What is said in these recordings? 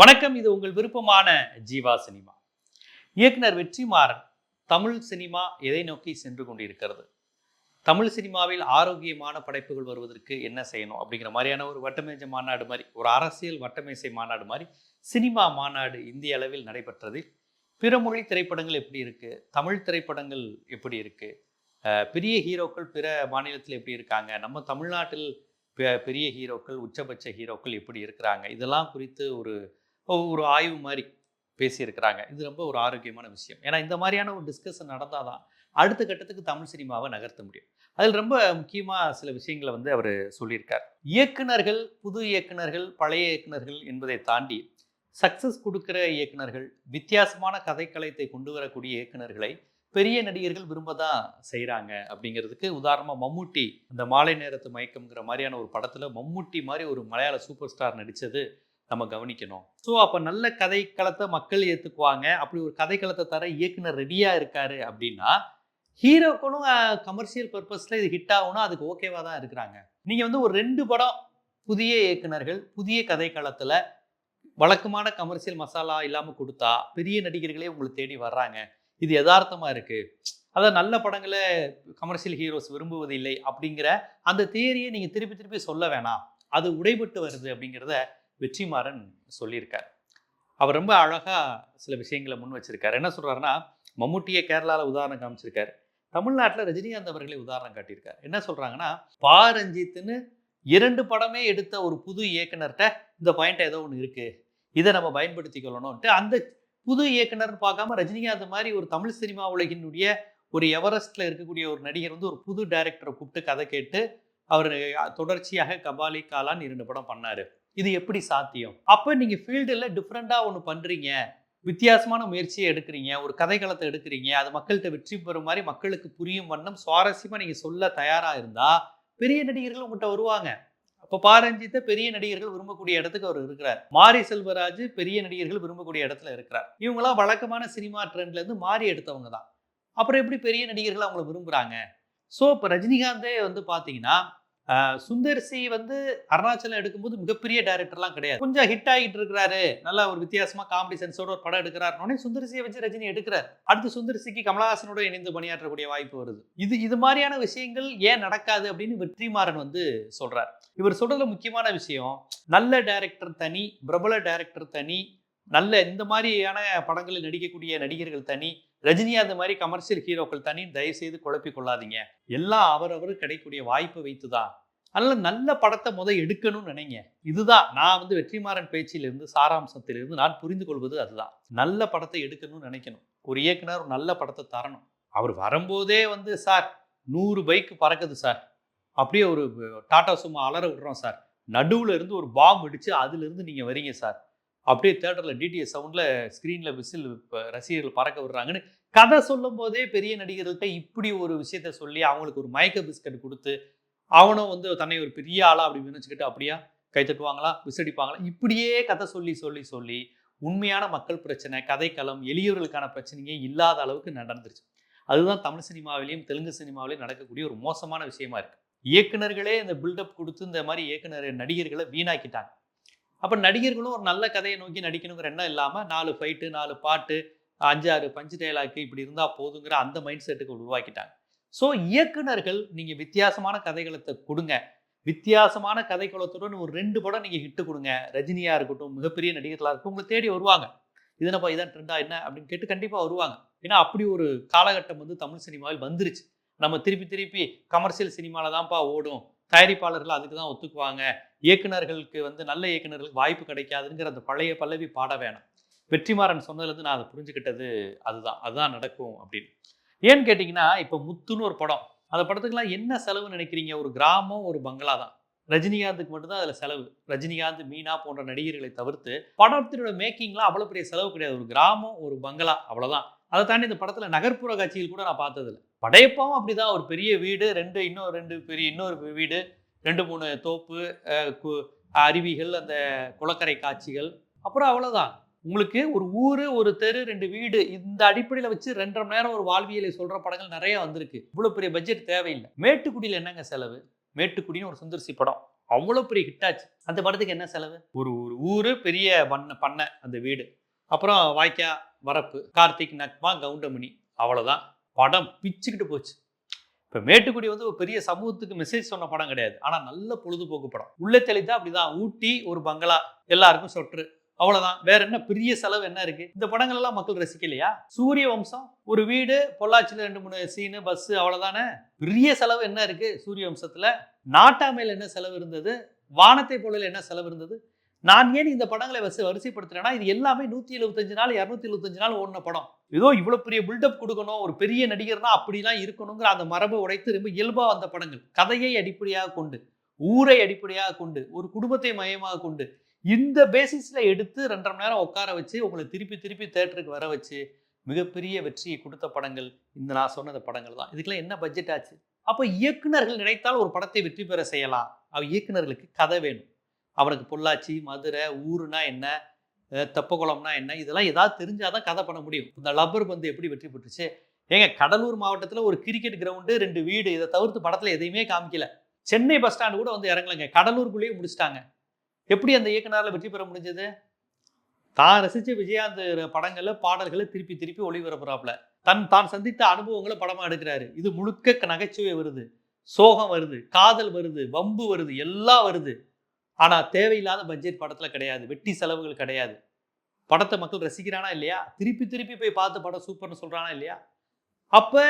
வணக்கம் இது உங்கள் விருப்பமான ஜீவா சினிமா. இயக்குனர் வெற்றிமாறன் தமிழ் சினிமா எதை நோக்கி சென்று கொண்டிருக்கிறது? தமிழ் சினிமாவில் ஆரோக்கியமான படைப்புகள் வருவதற்கு என்ன செய்யணும்? அப்படிங்கிற மாதிரியான ஒரு வட்டமேஜ மாநாடு மாதிரி ஒரு அரசியல் வட்டமேசை மாநாடு மாதிரி சினிமா மாநாடு இந்திய அளவில் நடைபெற்றது பிற மொழி திரைப்படங்கள் எப்படி இருக்குது தமிழ் திரைப்படங்கள் எப்படி இருக்குது பெரிய ஹீரோக்கள் பிற மாநிலத்தில் எப்படி இருக்காங்க? நம்ம தமிழ்நாட்டில் பெ- பெரிய ஹீரோக்கள் உச்சபட்ச ஹீரோக்கள் எப்படி இருக்கிறாங்க? இதெல்லாம் குறித்து ஒரு ஒரு ஆய்வு மாதிரி பேசியிருக்கிறாங்க. இது ரொம்ப ஒரு ஆரோக்கியமான விஷயம். ஏன்னா இந்த மாதிரியான ஒரு டிஸ்கஷன் நடந்தால் தான் அடுத்த கட்டத்துக்கு தமிழ் சினிமாவை நகர்த்த முடியும். அதில் ரொம்ப முக்கியமாக சில விஷயங்களை வந்து அவர் சொல்லியிருக்கார். இயக்குனர்கள் புது இயக்குனர்கள் பழைய இயக்குனர்கள் என்பதை தாண்டி சக்ஸஸ் கொடுக்குற இயக்குனர்கள் வித்தியாசமான கதைக்களத்தை கொண்டு வரக்கூடிய இயக்குனர்களை பெரிய நடிகர்கள் விரும்ப தான் செய்கிறாங்க அப்படிங்கிறதுக்கு உதாரணமாக மம்முட்டி இந்த மாலை நேரத்து மயக்கம்ங்கிற மாதிரியான ஒரு படத்தில் மம்முட்டி மாதிரி ஒரு மலையாள சூப்பர் ஸ்டார் நடித்தது நம்ம கவனிக்கணும். ஸோ அப்போ நல்ல கதைக்களத்தை மக்கள் ஏற்றுக்குவாங்க அப்படி ஒரு கதைக்களத்தை தர இயக்குனர் ரெடியாக இருக்காரு அப்படின்னா ஹீரோக்களும் கமர்ஷியல் பர்பஸில் இது ஹிட் ஆகும்னா அதுக்கு ஓகேவாக தான் இருக்கிறாங்க. நீங்கள் வந்து ஒரு ரெண்டு படம் புதிய இயக்குனர்கள் புதிய கதைக்களத்தில் வழக்கமான கமர்ஷியல் மசாலா இல்லாமல் கொடுத்தா பெரிய நடிகர்களே உங்களை தேடி வர்றாங்க. இது யதார்த்தமாக இருக்குது அதான் நல்ல படங்களை கமர்ஷியல் ஹீரோஸ் விரும்புவதில்லை அப்படிங்கிற அந்த தியரியை நீங்கள் திருப்பி திருப்பி சொல்ல வேணாம். அது உடைபட்டு வருது அப்படிங்கிறத வெற்றிமாறன் சொல்லியிருக்கார். அவர் ரொம்ப அழகாக சில விஷயங்களை முன் வச்சிருக்காரு. என்ன சொல்கிறாருன்னா மம்முட்டியை கேரளாவில் உதாரணம் காமிச்சிருக்காரு. தமிழ்நாட்டில் ரஜினிகாந்த் அவர்களை உதாரணம் காட்டியிருக்கார். என்ன சொல்கிறாங்கன்னா பா. இரண்டு படமே எடுத்த ஒரு புது இயக்குனர்கிட்ட இந்த பாயிண்ட் ஏதோ ஒன்று இருக்குது இதை நம்ம பயன்படுத்திக்கொள்ளணும்ட்டு அந்த புது இயக்குனர்னு பார்க்காம ரஜினிகாந்த் மாதிரி ஒரு தமிழ் சினிமா உலகினுடைய ஒரு எவரெஸ்ட்டில் இருக்கக்கூடிய ஒரு நடிகர் வந்து ஒரு புது டைரக்டரை கூப்பிட்டு கதை கேட்டு அவர் தொடர்ச்சியாக கபாலி காலான் இரண்டு படம் பண்ணார். இது எப்படி சாத்தியம்? அப்போ நீங்கள் ஃபீல்டில் டிஃப்ரெண்ட்டாக ஒன்று பண்ணுறீங்க வித்தியாசமான முயற்சியை எடுக்கிறீங்க. ஒரு கதைக்களத்தை எடுக்கிறீங்க. அது மக்கள்கிட்ட வெற்றி பெறும் மாதிரி மக்களுக்கு புரியும் வண்ணம் சுவாரஸ்யமாக நீங்கள் சொல்ல தயாராக இருந்தால் பெரிய நடிகர்கள் உங்கள்கிட்ட வருவாங்க. அப்போ பாரஞ்சித்தை பெரிய நடிகர்கள் விரும்பக்கூடிய இடத்துக்கு அவர் இருக்கிறார். மாரி செல்வராஜ் பெரிய நடிகர்கள் விரும்பக்கூடிய இடத்துல இருக்கிறார். இவங்களாம் வழக்கமான சினிமா ட்ரெண்ட்லேருந்து மாறி எடுத்தவங்க தான். அப்புறம் எப்படி பெரிய நடிகர்கள் அவங்கள விரும்புகிறாங்க ஸோ இப்போ ரஜினிகாந்தே வந்து பார்த்தீங்கன்னா சுந்தர் சி வந்து அருணாச்சலம் எடுக்கும்போது மிகப்பெரிய டேரக்டர்லாம் கிடையாது. கொஞ்சம் ஹிட் ஆகிட்டு இருக்கிறாரு. நல்லா ஒரு வித்தியாசமா காமெடி சென்ஸோட ஒரு படம் எடுக்கிறாருனே சுந்தர்சியை வச்சு ரஜினி எடுக்கிறார். அடுத்து சுந்தர்சிக்கு கமலஹாசனோட இணைந்து பணியாற்றக்கூடிய வாய்ப்பு வருது. இது இது மாதிரியான விஷயங்கள் ஏன் நடக்காது அப்படின்னு வெற்றிமாறன் வந்து சொல்றார். இவர் சொல்றதுல முக்கியமான விஷயம் நல்ல டேரக்டர் தனி பிரபல டேரக்டர் தனி நல்ல இந்த மாதிரியான படங்களில் நடிக்கக்கூடிய நடிகர்கள் தனி ரஜினிகாந்த் மாதிரி கமர்ஷியல் ஹீரோக்கள் தனி தயவு செய்து குழப்பி கொள்ளாதீங்க. எல்லாம் அவரவரும் கிடைக்கக்கூடிய வாய்ப்பை வைத்துதான். அதனால் நல்ல படத்தை முதல் எடுக்கணும்னு நினைங்க. இதுதான் நான் வந்து வெற்றிமாறன் பேச்சிலிருந்து சாராம்சத்திலிருந்து நான் புரிந்து கொள்வது அதுதான். நல்ல படத்தை எடுக்கணும்னு நினைக்கணும். ஒரு இயக்குனர் நல்ல படத்தை தரணும். அவர் வரும்போதே வந்து சார் நூறு பைக் பறக்குது சார். அப்படியே ஒரு டாடா சும்மா அலற விடுறோம் சார். நடுவில் இருந்து ஒரு பாம்பு அடிச்சு அதுலேருந்து நீங்கள் வரீங்க சார். அப்படியே தேட்டரில் டிடிஎஸ் சவுண்டில் ஸ்க்ரீனில் விசில் ரசிகர்கள் பறக்க விடுறாங்கன்னு கதை சொல்லும் போதே பெரிய நடிகர்கள்ட்ட இப்படி ஒரு விஷயத்த சொல்லி அவங்களுக்கு ஒரு மயக்க பிஸ்கட் கொடுத்து அவனும் வந்து தன்னை ஒரு பெரிய ஆளா அப்படி நினச்சிக்கிட்டு அப்படியா? கை தட்டுவாங்களா? விசடிப்பாங்களா இப்படியே கதை சொல்லி சொல்லி சொல்லி உண்மையான மக்கள் பிரச்சனை கதைக்களம் எளியவர்களுக்கான பிரச்சனையே இல்லாத அளவுக்கு நடந்துருச்சு. அதுதான் தமிழ் சினிமாவிலையும் தெலுங்கு சினிமாவிலையும் நடக்கக்கூடிய ஒரு மோசமான விஷயமா இருக்கு. இயக்குநர்களே இந்த பில்டப் கொடுத்து இந்த மாதிரி இயக்குனர் நடிகர்களை வீணாக்கிட்டாங்க. அப்போ நடிகர்களும் ஒரு நல்ல கதையை நோக்கி நடிக்கணுங்கிற எண்ணம் இல்லாமல் நாலு ஃபைட்டு நாலு பாட்டு அஞ்சாறு பஞ்சு டைலாக்கு இப்படி இருந்தால் போதுங்கிற அந்த மைண்ட் செட்டுக்கு உருவாக்கிட்டாங்க. ஸோ இயக்குனர்கள் நீங்கள் வித்தியாசமான கதைகளத்தை கொடுங்க. வித்தியாசமான கதைக்களத்துடன் ஒரு ரெண்டு படம் நீங்கள் ஹிட்டு கொடுங்க. ரஜினியாக இருக்கட்டும் மிகப்பெரிய நடிகர்களாக இருக்கட்டும் உங்களை தேடி வருவாங்க. இதனப்பா இதான் ட்ரெண்டா என்ன? அப்படின்னு கேட்டு கண்டிப்பாக வருவாங்க. ஏன்னா அப்படி ஒரு காலகட்டம் வந்து தமிழ் சினிமாவில் வந்துருச்சு. நம்ம திருப்பி திருப்பி கமர்ஷியல் சினிமாவில் தான்ப்பா ஓடும். தயாரிப்பாளர்கள் அதுக்கு தான் ஒத்துக்குவாங்க. இயக்குனர்களுக்கு வந்து நல்ல இயக்குனர்களுக்கு வாய்ப்பு கிடைக்காதுங்கிற அந்த பழைய பல்லவி பாட வேணாம். வெற்றிமாறன் சொன்னதுலேருந்து நான் அதை புரிஞ்சுக்கிட்டது அதுதான். அதுதான் நடக்கும் அப்படின்னு. ஏன்னு கேட்டிங்கன்னா இப்போ முத்துன்னு ஒரு படம். அந்த படத்துக்கெல்லாம் என்ன செலவு நினைக்கிறீங்க? ஒரு கிராமம் ஒரு பங்களா தான். ரஜினிகாந்துக்கு மட்டும்தான் அதில் செலவு. ரஜினிகாந்த் மீனா போன்ற நடிகர்களை தவிர்த்து படத்தினோட மேக்கிங்லாம் அவ்வளோ பெரிய செலவு கிடையாது. ஒரு கிராமம் ஒரு பங்களா அவ்வளோதான் அதை தாண்டி இந்த படத்தில் நகர்ப்புற காட்சிகள் கூட நான் பார்த்ததில்லை. படையப்பாவும் அப்படிதான். ஒரு பெரிய வீடு ரெண்டு இன்னும் ரெண்டு பெரிய இன்னொரு வீடு ரெண்டு மூணு தோப்பு கு- அருவிகள் அந்த குளக்கரை காட்சிகள். அப்புறம் அவ்வளோதான் உங்களுக்கு ஒரு ஊர் ஒரு தெரு ரெண்டு வீடு இந்த அடிப்படையில் வச்சு ரெண்டரை மணி நேரம் ஒரு வாழ்வியலை சொல்கிற படங்கள் நிறைய வந்திருக்கு. இவ்வளோ பெரிய பட்ஜெட் தேவையில்லை. மேட்டுக்குடியில் என்னங்க செலவு? மேட்டுக்குடின்னு ஒரு சுந்தர்சி படம். அவ்வளோ பெரிய ஹிட்டாச்சு அந்த படத்துக்கு என்ன செலவு? ஒரு ஒரு ஊர் பெரிய பண்ண பண்ணை அந்த வீடு. அப்புறம் வாய்க்கா வரப்பு கார்த்திக் நக்மா கவுண்டமணி. அவ்வளோதான் படம் பிச்சுக்கிட்டு போச்சு. இப்போ மேட்டுக்குடி வந்து ஒரு பெரிய சமூகத்துக்கு மெசேஜ் சொன்ன படம் கிடையாது. ஆனால் நல்ல பொழுதுபோக்கு படம். உள்ளே தெளித்தா அப்படிதான். ஊட்டி ஒரு பங்களா எல்லாருக்கும் சொற்று. அவ்வளோதான் வேற என்ன? பெரிய செலவு என்ன இருக்கு? இந்த படங்கள் எல்லாம் மக்கள் ரசிக்கலையா? சூரிய வம்சம் ஒரு வீடு பொள்ளாச்சியில் ரெண்டு மூணு சீனு பஸ் அவ்வளோதானே பெரிய செலவு என்ன இருக்கு சூரிய வம்சத்துல? நாட்டாமையில் என்ன செலவு இருந்தது? வானத்தை போல என்ன செலவு இருந்தது? நான் ஏன் இந்த படங்களை வரிசை வரிசைப்படுத்துறேன்னா இது எல்லாமே நூற்றி எழுபத்தஞ்சு நாள் இரநூத்தி எழுபத்தஞ்சு நாள் ஓடின படம். ஏதோ இவ்வளோ பெரிய பில்டப் கொடுக்கணும் ஒரு பெரிய நடிகர்னா அப்படிலாம் இருக்கணுங்கிற அந்த மரபை உடைத்து ரொம்ப இயல்பாக வந்த படங்கள். கதையை அடிப்படையாக கொண்டு ஊரை அடிப்படையாக கொண்டு ஒரு குடும்பத்தை மையமாக கொண்டு இந்த பேசிஸில் எடுத்து ரெண்டரை மணி நேரம் உட்கார வச்சு உங்களை திருப்பி திருப்பி தேட்டருக்கு வர வச்சு மிகப்பெரிய வெற்றியை கொடுத்த படங்கள் இந்த நான் சொன்ன படங்கள் தான். இதுக்கெல்லாம் என்ன பட்ஜெட் ஆச்சு? அப்போ இயக்குனர்கள் நினைத்தால் ஒரு படத்தை வெற்றி பெற செய்யலாம். அவ இயக்குனர்களுக்கு கதை வேணும். அவனுக்கு பொள்ளாச்சி மதுரை ஊருனா என்ன? தெப்பகுளம்னா என்ன? இதெல்லாம் ஏதாவது தெரிஞ்சாதான் கதை பண்ண முடியும். இந்த லப்பர் பந்து எப்படி வெற்றி பெற்றுச்சு? ஏங்க கடலூர் மாவட்டத்தில் ஒரு கிரிக்கெட் கிரவுண்டு ரெண்டு வீடு இதை தவிர்த்து படத்தில் எதையுமே காமிக்கல. சென்னை பஸ் ஸ்டாண்டு கூட வந்து இறங்கலைங்க. கடலூருக்குள்ளேயே முடிச்சிட்டாங்க. எப்படி அந்த இயக்குனரால் வெற்றி பெற முடிஞ்சது? தான் ரசித்த விஜயாந்த் படங்களில் பாடல்களை திருப்பி திருப்பி ஒளிபரப்புறாப்புல. தன் தான் சந்தித்த அனுபவங்களை படமாக எடுக்கிறாரு. இது முழுக்க நகைச்சுவை வருது. சோகம் வருது. காதல் வருது. வம்பு வருது. எல்லாம் வருது. ஆனால் தேவையில்லாத பட்ஜெட் படத்தில் கிடையாது. வெட்டி செலவுகள் கிடையாது. படத்தை மக்கள் ரசிக்கிறானா இல்லையா? திருப்பி திருப்பி போய் பார்த்து படம் சூப்பர்னு சொல்கிறானா இல்லையா? அப்போ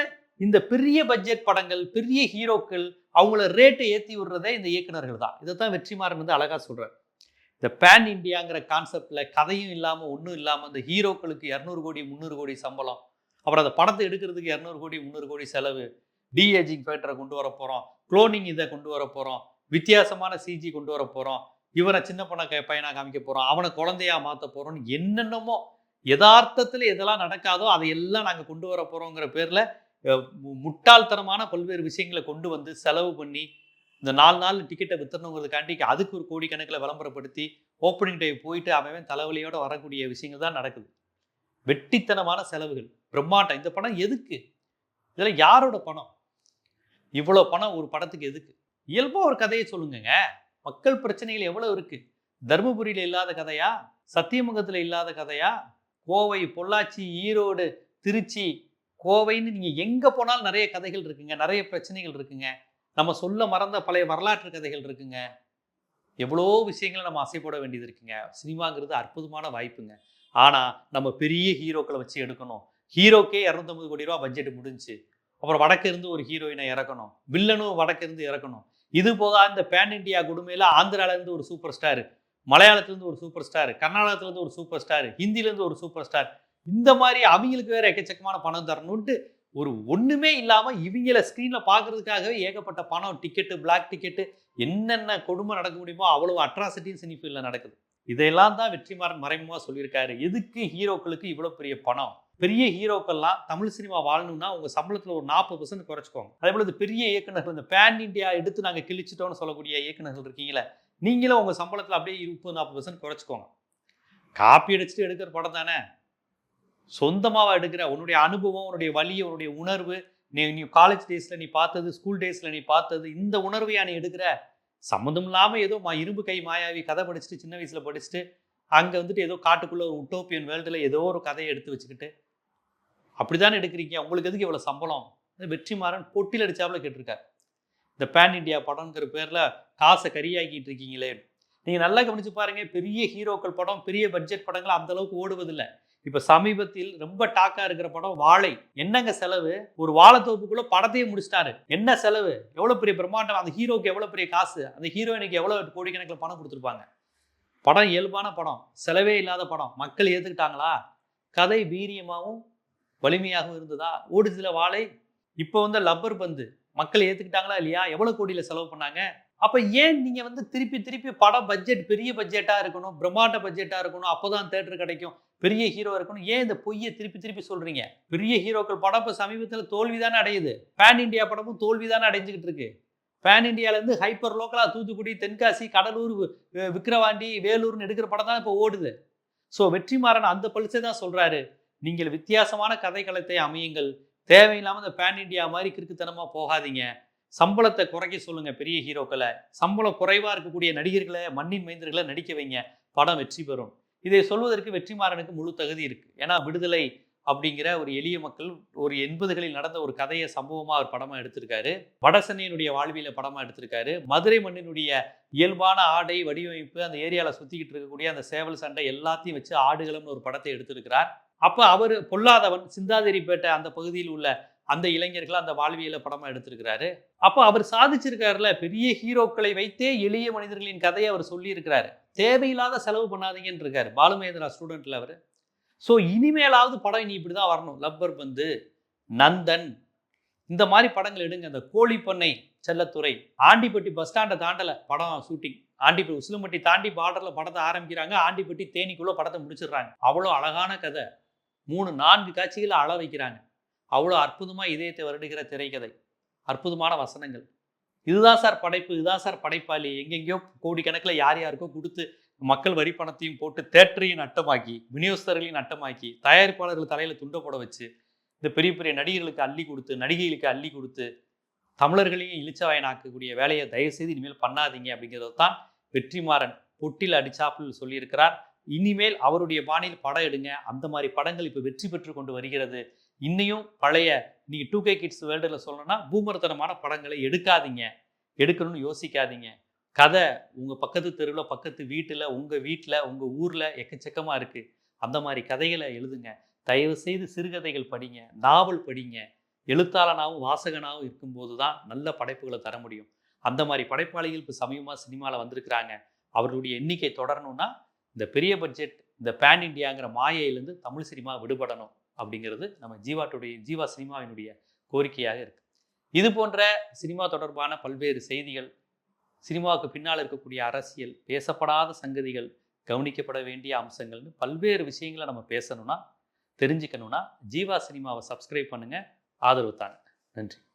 இந்த பெரிய பட்ஜெட் படங்கள் பெரிய ஹீரோக்கள் அவங்கள ரேட்டை ஏற்றி விடுறதே இந்த இயக்குனர்கள் தான். இதை தான் வெற்றிமாறன் வந்து அழகாக சொல்கிறார் இந்த பேன் இண்டியாங்கிற கான்செப்டில் கதையும் இல்லாமல் ஒன்றும் இல்லாமல் இந்த ஹீரோக்களுக்கு இரநூறு கோடி முந்நூறு கோடி சம்பளம். அப்புறம் அந்த படத்தை எடுக்கிறதுக்கு இரநூறு கோடி முந்நூறு கோடி செலவு. டிஏஜிங் ஃபேக்டரை கொண்டு வர போகிறோம் குளோனிங் இதை கொண்டு வர போகிறோம் வித்தியாசமான சிஜி கொண்டு வர போகிறோம் இவனை சின்ன பண்ண க- காமிக்க போகிறோம் அவனை குழந்தையா மாற்ற போகிறோம்னு என்னென்னமோ யதார்த்தத்தில் எதெல்லாம் நடக்காதோ அதையெல்லாம் நாங்கள் கொண்டு வர போகிறோங்கிற பேரில் மு- முட்டாள்தனமான பல்வேறு விஷயங்களை கொண்டு வந்து செலவு பண்ணி இந்த நாலு நாள் டிக்கெட்டை வித்தரணுங்கிறதுக்காண்டி அதுக்கு ஒரு கோடிக்கணக்கில் விளம்பரப்படுத்தி ஓப்பனிங் டே போயிட்டு அவன் தலைவலியோட வரக்கூடிய விஷயங்கள் தான் நடக்குது. வெட்டித்தனமான செலவுகள் பிரம்மாண்டம். இந்த படம் எதுக்கு? இதில் யாரோட பணம்? இவ்வளோ பணம் ஒரு படத்துக்கு எதுக்கு? இயல்பா ஒரு கதையை சொல்லுங்கங்க. மக்கள் பிரச்சனைகள் எவ்வளவு இருக்கு? தருமபுரியில் இல்லாத கதையா? சத்தியமுகத்துல இல்லாத கதையா? கோவை பொள்ளாச்சி ஈரோடு திருச்சி கோவைன்னு நீங்க எங்க போனாலும் நிறைய கதைகள் இருக்குங்க. நிறைய பிரச்சனைகள் இருக்குங்க. நம்ம சொல்ல மறந்த பழைய வரலாற்று கதைகள் இருக்குங்க. எவ்வளோ விஷயங்களை நம்ம அசைப்பட வேண்டியது இருக்குங்க. சினிமாங்கிறது அற்புதமான வாய்ப்புங்க. ஆனா நம்ம பெரிய ஹீரோக்களை வச்சு எடுக்கணும். ஹீரோக்கே இரநூத்தம்பது கோடி ரூபா பட்ஜெட் முடிஞ்சுச்சு அப்புறம் வடக்கு இருந்து ஒரு ஹீரோயினை இறக்கணும். வில்லனும் வடக்கு இருந்து இறக்கணும். இது போக அந்த பேன் இண்டியா குடுமையில் ஆந்திராலேருந்து ஒரு சூப்பர் ஸ்டார் மலையாளத்துலேருந்து ஒரு சூப்பர் ஸ்டார் கர்நாடகத்துலேருந்து ஒரு சூப்பர் ஸ்டார் ஹிந்திலேருந்து ஒரு சூப்பர் ஸ்டார் இந்த மாதிரி அவங்களுக்கு வேறு எக்கச்சக்கமான பணம் தரணும்ட்டு ஒரு ஒன்றுமே இல்லாமல் இவங்கள ஸ்க்ரீனில் பார்க்குறதுக்காகவே ஏகப்பட்ட பணம் டிக்கெட்டு பிளாக் டிக்கெட்டு என்னென்ன கொடுமை நடக்க முடியுமோ அவ்வளோ அட்ராசிட்டியும் சினிஃபீலில் நடக்குது. இதையெல்லாம் தான் வெற்றிமாறன் மறைமுகமாக சொல்லியிருக்காரு. எதுக்கு ஹீரோக்களுக்கு இவ்வளோ பெரிய பணம்? பெரிய ஹீரோக்கள்லாம் தமிழ் சினிமா வாழணும்னா உங்க சம்பளத்துல ஒரு நாற்பது பர்சன்ட் குறைச்சிக்கோங்க. அதே போல இந்த பெரிய இயக்குநர்கள் இந்த பேன் இண்டியா எடுத்து நாங்க கிழிச்சிட்டோம்னு சொல்லக்கூடிய இயக்குநர்கள் இருக்கீங்களே நீங்களும் உங்க சம்பளத்துல அப்படியே முப்பது நாற்பது பர்சன்ட் குறைச்சிக்கோங்க. காப்பி அடிச்சுட்டு எடுக்கிற படம் தானே? சொந்தமாக எடுக்கிற உன்னுடைய அனுபவம் உன்னுடைய வலி உன்னுடைய உணர்வு நீ நீ காலேஜ் டேஸில் நீ பார்த்தது ஸ்கூல் டேஸில் நீ பார்த்தது இந்த உணர்வையா நீ எடுக்கிற? சம்மந்தம் இல்லாமல் ஏதோ மா இரும்பு கை மாயாவி கதை படிச்சுட்டு சின்ன வயசில் படிச்சுட்டு அங்கே வந்துட்டு ஏதோ காட்டுக்குள்ளே ஒரு உட்டோப்பியன் வேர்ல்டில் ஏதோ ஒரு கதையை எடுத்து வச்சுக்கிட்டு அப்படி தானே எடுக்கிறீங்க? உங்களுக்கு எதுக்கு இவ்வளோ சம்பளம்? வெற்றிமாறன் பொட்டியில் அடித்தாப்புல கேட்டிருக்காரு. இந்த பேன் இண்டியா படம்ங்கிற பேரில் காசை கரியாக்கிட்டு இருக்கீங்களே. நீங்கள் நல்லா கவனிச்சு பாருங்கள் பெரிய ஹீரோக்கள் படம் பெரிய பட்ஜெட் படங்கள் அந்த அளவுக்கு ஓடுவதில்லை. இப்போ சமீபத்தில் ரொம்ப டாக்காக இருக்கிற படம் வாழை. என்னங்க செலவு? ஒரு வாழைத்தோப்புக்குள்ளே படத்தையே முடிச்சிட்டாரு. என்ன செலவு? எவ்வளோ பெரிய பிரம்மாண்டம்? அந்த ஹீரோக்கு எவ்வளோ பெரிய காசு? அந்த ஹீரோயினுக்கு எவ்வளோ கோடிக்கணக்கில் பணம் கொடுத்துருப்பாங்க? படம் இயல்பான படம். செலவே இல்லாத படம். மக்கள் ஏற்றுக்கிட்டாங்களா கதை வீரியமாகவும் வலிமையாகவும் இருந்ததா? ஓடுதுல வாழை? இப்போ வந்து லப்பர் பந்து. மக்கள் ஏத்துக்கிட்டாங்களா இல்லையா? எவ்வளவு கோடியில செலவு பண்ணாங்க? அப்ப ஏன் நீங்க வந்து திருப்பி திருப்பி படம் பட்ஜெட் பெரிய பட்ஜெட்டா இருக்கணும் பிரம்மாண்ட பட்ஜெட்டா இருக்கணும் அப்பதான் தேட்டர் கிடைக்கும் பெரிய ஹீரோ இருக்கணும் ஏன் இந்த பொய்யை திருப்பி திருப்பி சொல்றீங்க? பெரிய ஹீரோக்கள் படம் இப்ப சமீபத்தில் தோல்வி தானே அடையுது. பேன் இண்டியா படமும் தோல்வி தானே அடைஞ்சுக்கிட்டு இருக்கு. பேன் இந்தியால இருந்து ஹைப்பர் லோக்கலா தூத்துக்குடி தென்காசி கடலூர் விக்ரவாண்டி விக்கிரவாண்டி வேலூர்னு எடுக்கிற படம் தான் இப்போ ஓடுது. ஸோ வெற்றிமாறன் அந்த பழிச்சை தான் சொல்றாரு. நீங்கள் வித்தியாசமான கதைக்களத்தை அமையுங்கள். தேவையில்லாமல் இந்த பேன் இண்டியா மாதிரி கிறுக்குத்தனமாக போகாதீங்க. சம்பளத்தை குறைக்க சொல்லுங்கள் பெரிய ஹீரோக்களை. சம்பளம் குறைவாக இருக்கக்கூடிய நடிகர்களை மண்ணின் மைந்தர்களை நடிக்க வைங்க. படம் வெற்றி பெறும். இதை சொல்வதற்கு வெற்றிமாறனுக்கு முழு தகுதி இருக்குது ஏன்னா விடுதலை அப்படிங்கிற ஒரு எளிய மக்கள் ஒரு எண்பதுகளில் நடந்த ஒரு கதையை சம்பவமாக அவர் படமாக எடுத்திருக்காரு. வடசென்னையினுடைய வாழ்வியில் படமாக எடுத்திருக்காரு. மதுரை மண்ணினுடைய இயல்பான ஆடை வடிவமைப்பு அந்த ஏரியாவில் சுற்றிக்கிட்டு இருக்கக்கூடிய அந்த சேவல் சண்டை எல்லாத்தையும் வச்சு ஆடுகளம்னு ஒரு படத்தை எடுத்திருக்கிறார். அப்போ அவர் பொல்லாதவன் சிந்தாதிரிப்பேட்டை அந்த பகுதியில் உள்ள அந்த இளைஞர்கள் அந்த வாழ்வியல படமா எடுத்திருக்கிறாரு. அப்போ அவர் சாதிச்சிருக்காருல பெரிய ஹீரோக்களை வைத்தே எளிய மனிதர்களின் கதையை அவர் சொல்லியிருக்கிறாரு. தேவையில்லாத செலவு பண்ணாதீங்கன்னு இருக்காரு பாலுமேந்திரா ஸ்டூடெண்ட்ல அவர். ஸோ இனிமேலாவது படம் இனி இப்படி தான் வரணும். லப்பர் பந்து நந்தன் இந்த மாதிரி படங்கள் எடுங்க. அந்த கோழிப்பண்ணை செல்லத்துறை ஆண்டிப்பட்டி பஸ் ஸ்டாண்டை தாண்டல படம் ஷூட்டிங் ஆண்டிப்பட்டி உசிலம்பட்டி தாண்டி பார்டரில் படத்தை ஆரம்பிக்கிறாங்க. ஆண்டிப்பட்டி தேனிக்குள்ளே படத்தை முடிச்சிடுறாங்க. அவ்வளோ அழகான கதை. மூணு நான்கு காட்சிகளை அள வைக்கிறாங்க. அவ்வளோ அற்புதமாக இதயத்தை வருடுகிற திரைக்கதை. அற்புதமான வசனங்கள். இதுதான் சார் படைப்பு இதுதான் சார் படைப்பாளி. எங்கெங்கேயோ கோடிக்கணக்கில் யார் யாருக்கோ கொடுத்து மக்கள் வரி பணத்தையும் போட்டு தேட்டரையும் நட்டமாக்கி விநியோகஸ்தர்களையும் நட்டமாக்கி தயாரிப்பாளர்கள் தலையில் துண்டப்பட வச்சு இந்த பெரிய பெரிய நடிகர்களுக்கு அள்ளி கொடுத்து நடிகைகளுக்கு அள்ளி கொடுத்து தமிழர்களையும் இழிச்சவாயனாக்கக்கூடிய வேலையை தயவுசெய்து இனிமேல் பண்ணாதீங்க அப்படிங்கிறது தான் வெற்றிமாறன் பொட்டில் அடிச்சாப்பில் சொல்லியிருக்கிறார். இனிமேல் அவருடைய பாணியில் படம் எடுங்க. அந்த மாதிரி படங்கள் இப்போ வெற்றி பெற்று கொண்டு வருகிறது. இன்னையும் பழைய நீங்கள் டூ கே கிட்ஸ் வேர்ல்டில் சொல்லணும்னா பூமரத்தனமான படங்களை எடுக்காதீங்க. எடுக்கணும்னு யோசிக்காதீங்க. கதை உங்கள் பக்கத்து தெருவில் பக்கத்து வீட்டில் உங்கள் வீட்டில் உங்கள் ஊரில் எக்கச்சக்கமாக இருக்குது அந்த மாதிரி கதைகளை எழுதுங்க. தயவு செய்து சிறுகதைகள் படிங்க. நாவல் படிங்க. எழுத்தாளனாகவும் வாசகனாகவும் இருக்கும்போது தான் நல்ல படைப்புகளை தர முடியும். அந்த மாதிரி படைப்பாளிகள் இப்போ சமயமாக சினிமாவில் வந்திருக்கிறாங்க. அவர்களுடைய எண்ணிக்கை தொடரணும்னா இந்த பெரிய பட்ஜெட் இந்த பேன் இண்டியாங்கிற மாயையிலேருந்து தமிழ் சினிமா விடுபடணும் அப்படிங்கிறது நம்ம ஜீவாட்டுடைய ஜீவா சினிமாவினுடைய கோரிக்கையாக இருக்கு. இது போன்ற சினிமா தொடர்பான பல்வேறு செய்திகள் சினிமாவுக்கு பின்னால் இருக்கக்கூடிய அரசியல் பேசப்படாத சங்கதிகள் கவனிக்கப்பட வேண்டிய அம்சங்கள்னு பல்வேறு விஷயங்களை நம்ம பேசணும்னா தெரிஞ்சுக்கணும்னா ஜீவா சினிமாவை சப்ஸ்கிரைப் பண்ணுங்கள் ஆதரவு தாங்க. நன்றி.